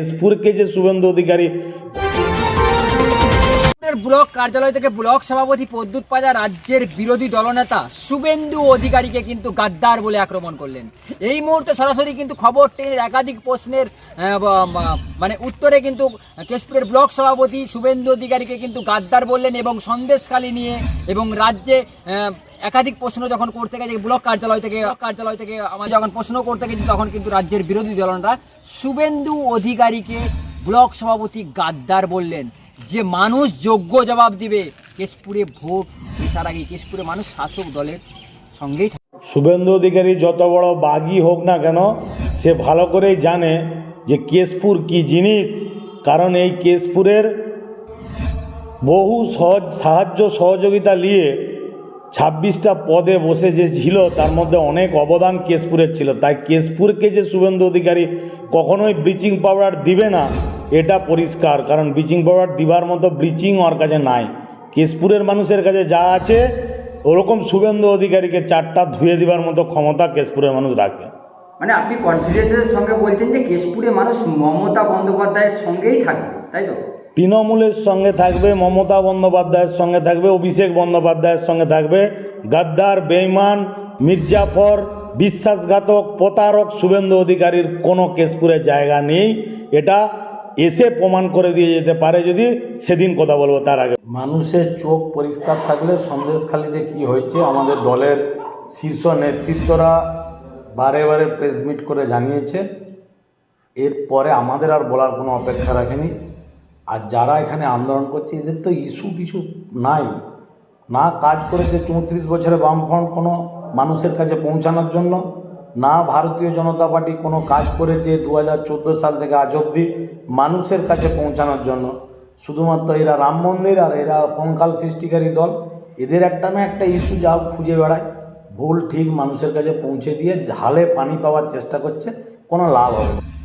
কেশপুরকে যে শুভেন্দু অধিকারী ব্লক কার্যালয় থেকে ব্লক সভাপতি প্রদ্যুৎ পাজা রাজ্যের বিরোধী দলনেতা শুভেন্দু অধিকারীকে কিন্তু গাদ্দার বলে আক্রমণ করলেন। এই মুহূর্তে সরাসরি কিন্তু খবর টেনের একাধিক প্রশ্নের মানে উত্তরে কিন্তু কেশপুরের ব্লক সভাপতি শুভেন্দু অধিকারীকে কিন্তু গাদ্দার বললেন এবং সন্দেশখালী নিয়ে এবং রাজ্যে একাধিক প্রশ্ন যখন করতে গেছে ব্লক কার্যালয় থেকে কার্যালয় থেকে আমার যখন প্রশ্ন করতে গেছে তখন কিন্তু রাজ্যের বিরোধী দলনেতা শুভেন্দু অধিকারীকে ব্লক সভাপতি গাদ্দার বললেন, যে মানুষ যোগ্য জবাব দিবে, কেশপুরে ভোট এসার আগে কেশপুরে মানুষ শাসক দলের সঙ্গেই শুভেন্দু অধিকারী যত বড় বাগই হোক না কেন, সে ভালো করেই জানে যে কেশপুর কি জিনিস, কারণ এই কেশপুরের বহু সহজ, সাহায্য সহযোগিতা নিয়ে ছাব্বিশটা পদে বসে যে ছিল, তার মধ্যে অনেক অবদান কেশপুরের ছিল। তাই কেশপুরকে যে শুভেন্দু অধিকারী কখনোই ব্লিচিং পাউডার দিবে না, এটা পরিষ্কার। কারণ ব্লিচিং পাউডার দিবার মতো ব্লিচিং ওর কাছে নাই। কেশপুরের মানুষের কাছে যা আছে, ওরকম শুভেন্দু অধিকারীকে চারটা ধুয়ে দিবার মতো ক্ষমতা কেশপুরের মানুষ রাখে। মানে আপনি কনফিডেন্সের সঙ্গে বলছেন যে কেশপুরে মানুষ মমতা বন্দ্যোপাধ্যায়ের সঙ্গেই থাকবে, তাই তো? তৃণমূলের সঙ্গে থাকবে মমতা বন্দ্যোপাধ্যায়ের সঙ্গে থাকবে, অভিষেক বন্দ্যোপাধ্যায়ের সঙ্গে থাকবে গাদ্দার, বেইমান, মির্জাফর, বিশ্বাসঘাতক, প্রতারক, শুভেন্দু অধিকারীর কোনো কেশপুরে জায়গা নেই। এটা এসে প্রমাণ করে দিয়ে যেতে পারে যদি সেদিন কথা বলব তার আগে। মানুষের চোখ পরিষ্কার থাকলে সন্দেশখালিতে কি হয়েছে আমাদের দলের শীর্ষ নেতৃত্বরা বারে বারে প্রেস মিট করে জানিয়েছে। এরপরে আমাদের আর বলার কোনো অপেক্ষা রাখেনি। আর যারা এখানে আন্দোলন করছে, এদের তো ইস্যু কিছু নাই। না কাজ করেছে চৌত্রিশ বছরে বামফ্রন্ট কোনো মানুষের কাছে পৌঁছানোর জন্য, না ভারতীয় জনতা পার্টি কোনো কাজ করেছে দু হাজার চোদ্দ সাল থেকে আজ অবধি মানুষের কাছে পৌঁছানোর জন্য। শুধুমাত্র এরা রাম মন্দির আর এরা কঙ্কাল সৃষ্টিকারী দল, এদের একটা না একটা ইস্যু যাও খুঁজে বেড়ায়। ভুল ঠিক মানুষের কাছে পৌঁছে দিয়ে ঝালে পানি পাওয়ার চেষ্টা করছে, কোনো লাভ হবে না।